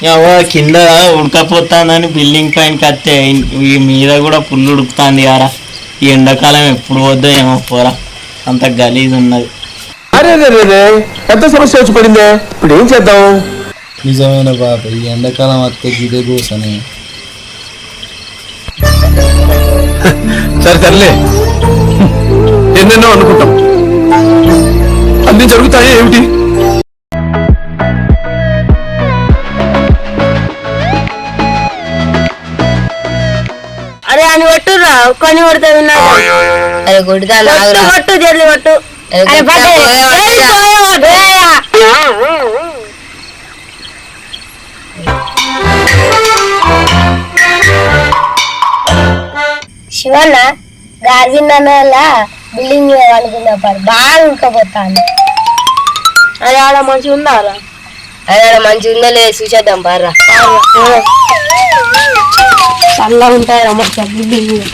కింద ఉడకపోతుందని బిల్డింగ్ పైన కత్తే ఈ మీద కూడా పుల్లు ఉడుకుతుంది ఆరా ఈ ఎండాకాలం ఎప్పుడు వద్దో ఏమో పోరా. అంత గలీజ్ ఉన్నది. అరే రే పెద్ద సమస్య వచ్చి పడిందే? ఇప్పుడు ఏం చేద్దాం? నిజమైన బాబ ఈ ఎండాకాలం వస్తే గిదే కూసని సరే సర్లే. ఎన్నెన్నో అనుకుంటాం. అన్ని జరుగుతాయి ఏమిటి? అని కొట్టురా ఒక్కని కొడితే విన్నాడు అరే కొడుతా కొట్టు జల్లి కొట్టు అరే పట్టే. శివన్న గార్విన్ వల్ల బిల్డింగ్ అనుకున్నా పడు. బాగా ఉడకపోతాను అరే ఆడ మంచిగా ఉందారా అరే మంచిగా ఉందో లేదు చూసేద్దాం పారా చల్లగా ఉంటాయి అమ్మ బిల్డింగ్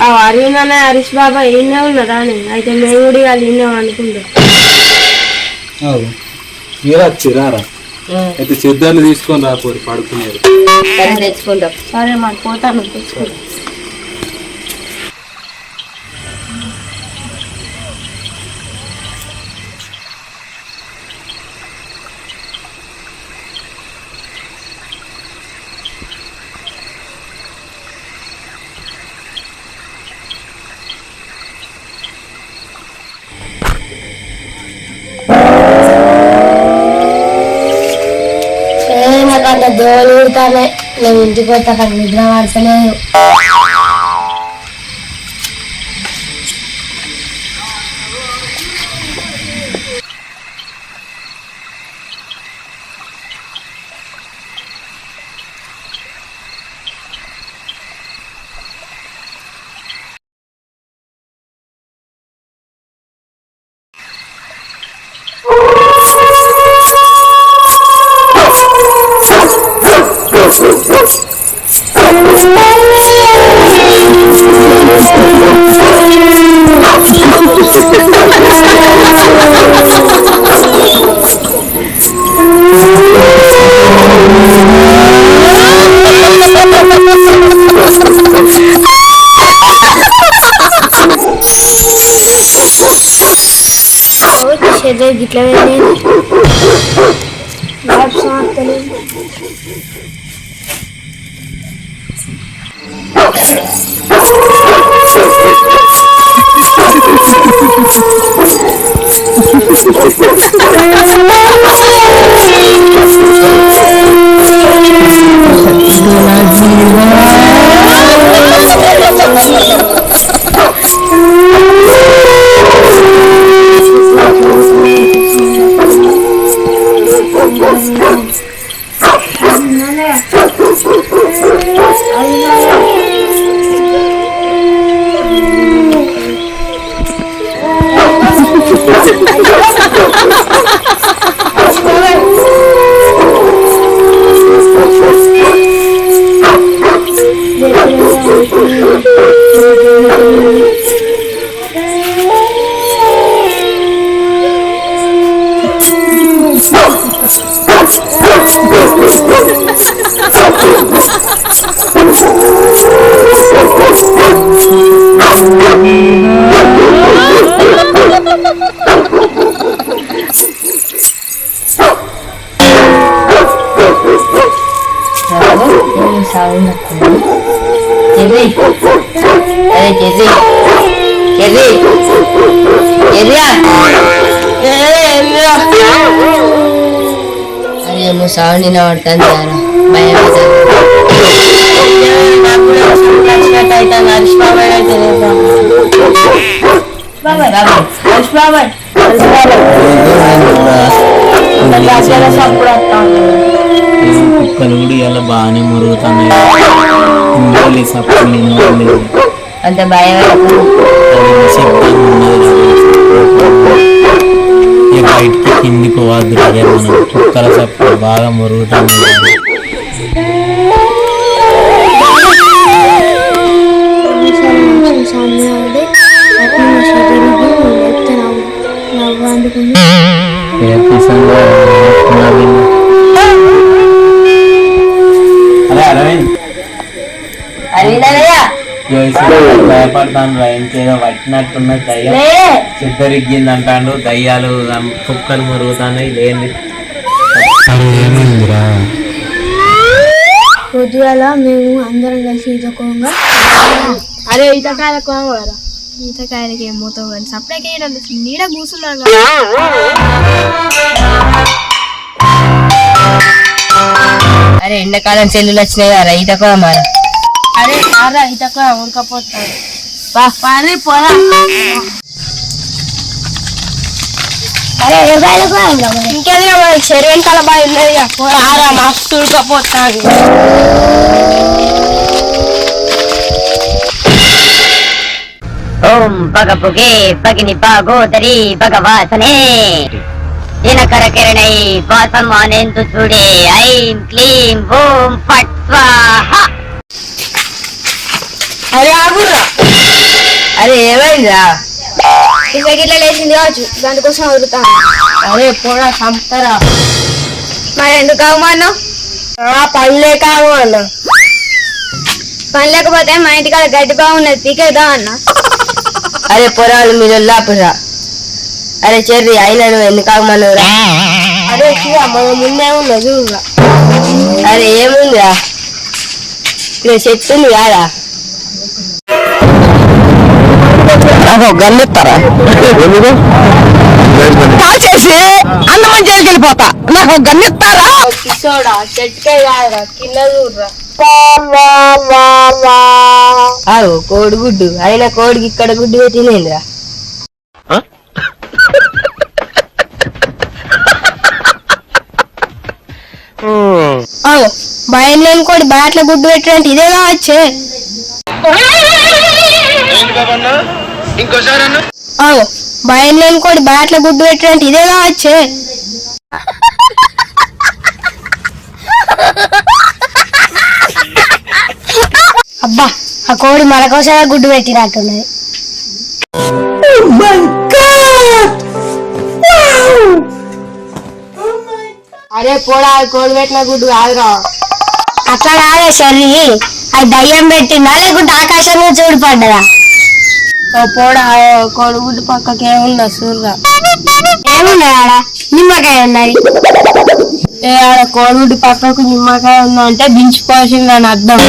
ఆ అరవిందనే హరీష్ బాబా ఈయనే ఉన్నారా అని? అయితే మేము కూడా వాళ్ళు ఈయనే అనుకుంటాం. మీరా వచ్చిరారా అయితే సిద్ధాన్ని తీసుకొని రాపోరు పడుకునేది సరే తెచ్చుకుంటాం. సరే మాకు పోతాను తెచ్చుకుంటాం. నాకు అంత దోలు కుడతానే నేను ఇంటికి పోతా నాకు నిద్ర పడతలేదు. Сьогодні ще йде діклавини. Yapsanatları. Thank you. షెడ్ గిట్ల వెళ్ళేది సౌండ్ సౌండ్ వినబడుతుంది భయం కుక్కలు కూడా ఇలా బాగానే మురుగుతున్నాయి. సప్పుడు లేదు అంత భయం శబ్దం ఉన్నది బయటికి కిందికి పోవద్దు అదే మనం కుక్కల చప్పుడు బాగా మురుగుతుంది భయపడతాను రా ఇంకేదో పట్టినట్టున్నది దయ్యం సిద్ధరిగ్గింది అంటాడు దయ్యాలు కుక్కలు మురుగుతాయి లేని పొద్దుగాల మేము అందరం కలిసి ఈతకోగా అరే ఈతకాయల కోమరా ఈతకాయలకి ఏం పోతావు కానీ సప్లైకి నీడ కూర్చున్నాను అరే ఎండాకాలం చెల్లులు వచ్చినాయి కదా ఈత కూడా అరే సారా ఈతకో ఉడకపోతాడు పారి పోరా అరే ఇంకేది చెరువు వెనకాల బాగా ఉన్నది ఆరా మస్తు ఉడకపోతాడు ఓం పగ పుగే పగిని పాగోదరి భగవాసనే దినకర కిరణై వాసమానేందు చూడే ఐం క్లీం ఓం ఫట్ స్వాహ అరే ఆగురా అరే ఏమైందిరా గిట్ల లేచింది కావచ్చు దానికోసం వదులుతాను అరే పోడా సంపుతారా మరి ఎందుకు అవమానం? పని లేక అవమానం. పని లేకపోతే మా ఇంటికాడ గడ్డి బాగున్నది పీకేదా అన్న? అరే పొరాలు మీరు లాపురా అరే చెర్రి అయినా నువ్వు ఎందుకు ఆగమన్నావురా అరే శివ మన ముందే ఉన్నది అరే ఏముందిరా? ఇక్కడ చెట్టు ఉంది కాల్చేసి అన్నమని జైలుకి వెళ్ళిపోతా. నాకు గన్నెత్తారా కిసోడా చెట్టుకే కాదురా కింద చూడురా. ఆవు కోడి గుడ్డు అయినా కోడికి ఇక్కడ గుడ్డు పెట్టిందేంద్రా భయం లేని కోడి బ్యాట్ల గుడ్డు పెట్టినట్టు ఇదే కావచ్చే అవు భయం లేని కోడి బ్యాట్ల గుడ్డు పెట్టినట్టు ఇదే కావచ్చే. అబ్బా ఆ కోడి మనకోసమే గుడ్డు పెట్టినట్టున్నది. అరే పోడా కోడి పెట్టిన గుడ్డు కాదురా అట్లా కాదే సరి అది దయ్యం పెట్టిందా లేకుంటే ఆకాశం నుంచి ఊడిపడ్డదా పోడా కోడి గుడ్డు పక్కకి ఏముందా సూర్రా. ఏమున్నది ఆడ? నిమ్మకాయ ఉన్నది. ఏ ఆడ కోడి గుడ్డు పక్కకు నిమ్మకాయ ఉందంటే దించుకోవాల్సిందని అర్థం.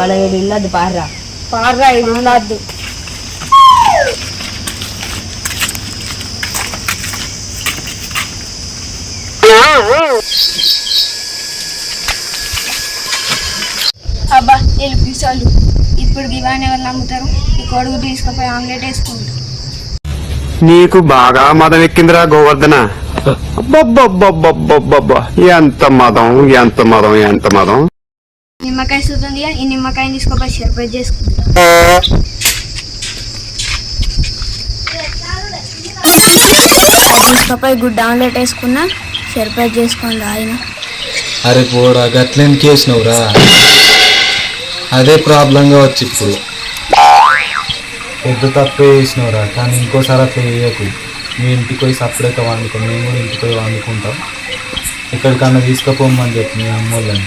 మనం ఉన్నది పార్రా. పార్రా ఇది ఉండద్దు అబ్బా వీళ్ళు పిసోళ్ళు ఇప్పుడు ఇవాన్ ఎవరు నమ్ముతారు? ఈ కొడుకు తీసుకుపోయి ఆమ్లెట్ వేసుకుంటారు నీకు బాగా మదం ఎక్కిందిరా గోవర్ధన. ఎంత మదం ఎంత మదం ఎంత మదం. నిమ్మకాయ చూస్తుంది ఈ నిమ్మకాయని తీసుకుపోయి సర్ప్రైజ్ చేసుకుంటారు తీసుకుపోయి గుడ్ ఆమ్లెట్ వేసుకున్నా సర్ప్రైజ్ చేసుకోండి ఆయన అరే పోడా గట్లేం చేసినవురా? అదే ప్రాబ్లంగా వచ్చి ఇప్పుడు. పెద్ద తప్పే చేసినవరా కానీ ఇంకోసారి అట్లా చేయకు. మీ ఇంటికి పోయి సపరేట్గా వండుకో మేము కూడా ఇంటికి పోయి వండుకుంటాం. ఎక్కడికన్నా తీసుకుపోమని చెప్పి మీ అమ్మోళ్ళని.